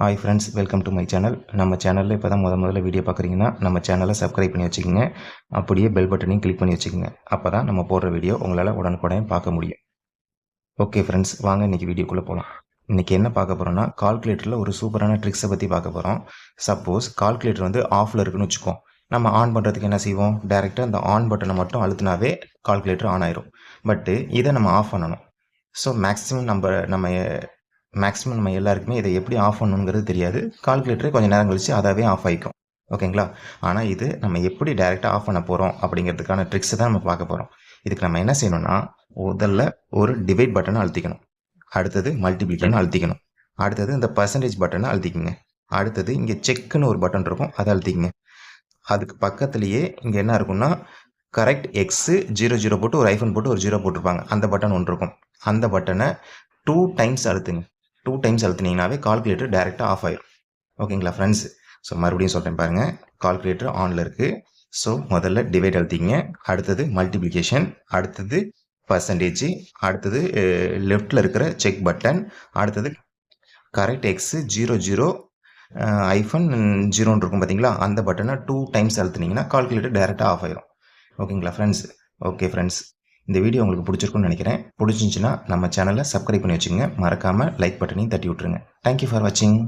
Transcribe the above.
Hi friends welcome to my channel நம்ம சேனலில் இப்போ தான் முத முதல்ல வீடியோ பார்க்குறீங்கன்னா நம்ம சேனலை சப்ஸ்கிரைப் பண்ணி வச்சுக்கோங்க. அப்படியே பெல் பட்டனையும் கிளிக் பண்ணி வச்சுக்கோங்க. அப்போ தான் நம்ம போடுற வீடியோ உங்களால் உடனுக்குடன் பார்க்க முடியும். ஓகே ஃப்ரெண்ட்ஸ் வாங்க இன்றைக்கி வீடியோக்குள்ளே போகலாம் இன்றைக்கி என்ன பார்க்க போகிறோம்னா கால்குலேட்டரில் ஒரு சூப்பரான ட்ரிக்ஸை பற்றி பார்க்க போகிறோம் சப்போஸ் கால்குலேட்டர் வந்து ஆஃபில் இருக்குன்னு வச்சுக்கோம் நம்ம ஆன் பண்ணுறதுக்கு என்ன செய்வோம்? டேரெக்டாக அந்த ஆன் பட்டனை மட்டும் அழுத்தினாவே கால்குலேட்டர் ஆன் ஆயிரும். பட்டு இதை நம்ம ஆஃப் பண்ணணும். ஸோ மேக்ஸிமம் நம்ம நம்ம மேக்ஸிமம் நம்ம எல்லாருக்குமே இதை எப்படி ஆஃப் பண்ணணுங்கிறது தெரியாது. கால்குலேட்டரே கொஞ்சம் நேரம் கழிச்சு அதாவே ஆஃப் ஆகிக்கும் ஓகேங்களா ஆனால் இது நம்ம எப்படி டைரெக்டாக ஆஃப் பண்ண போகிறோம் அப்படிங்கிறதுக்கான ட்ரிக்ஸை தான் நம்ம பார்க்க போகிறோம் இதுக்கு நம்ம என்ன செய்யணும்னா முதல்ல ஒரு டிவைட் பட்டனை அழுத்திக்கணும். அடுத்தது மல்டிப்ளிகேஷன் அழுத்திக்கணும். அடுத்தது இந்த பர்சன்டேஜ் பட்டனை அழுத்திக்கங்க. அடுத்தது இங்கே செக்குன்னு ஒரு பட்டன் இருக்கும் அதை அழுத்திக்கங்க. அதுக்கு பக்கத்துலேயே இங்கே என்ன இருக்கும்னா கரெக்ட் எக்ஸு ஜீரோ ஜீரோ போட்டு ஒரு ஐஃபோன் போட்டு ஒரு ஜீரோ போட்டிருப்பாங்க. அந்த பட்டன் ஒன்று இருக்கும். அந்த பட்டனை டூ டைம்ஸ் அழுத்துங்க. டூ டைம்ஸ் அழுத்துனீங்கனாவே கால்குலேட்டர் டேரெக்டாக ஆஃப் ஆயிரும். ஓகேங்களா ஃப்ரெண்ட்ஸ் ஸோ மறுபடியும் சொல்கிறேன் பாருங்கள் கால்குலேட்டர் ஆனில் இருக்குது ஸோ முதல்ல டிவைட் அழுத்திங்க அடுத்தது மல்டிப்ளிகேஷன் அடுத்தது பர்சன்டேஜ் அடுத்தது லெஃப்டில் இருக்கிற செக் பட்டன் அடுத்தது correct X zero zero iPhone ஜீரோன்னு இருக்கும் பார்த்தீங்களா அந்த பட்டனை டூ டைம்ஸ் அழுத்துனீங்கன்னா கால்குலேட்டர் டேரெக்டாக ஆஃப் ஆயிரும். ஓகேங்களா ஃப்ரெண்ட்ஸ் ஓகே ஃப்ரெண்ட்ஸ் இந்த வீடியோ உங்களுக்கு பிடிச்சிருக்குன்னு நினைக்கிறேன். பிடிச்சிருந்துச்சின்னா நம்ம சேனலை சப்ஸ்கிரைப் பண்ணி வச்சுங்க மறக்காமல் லைக் பட்டனையும் தட்டி விட்ருங்க தேங்க்யூ ஃபார் வாட்சிங்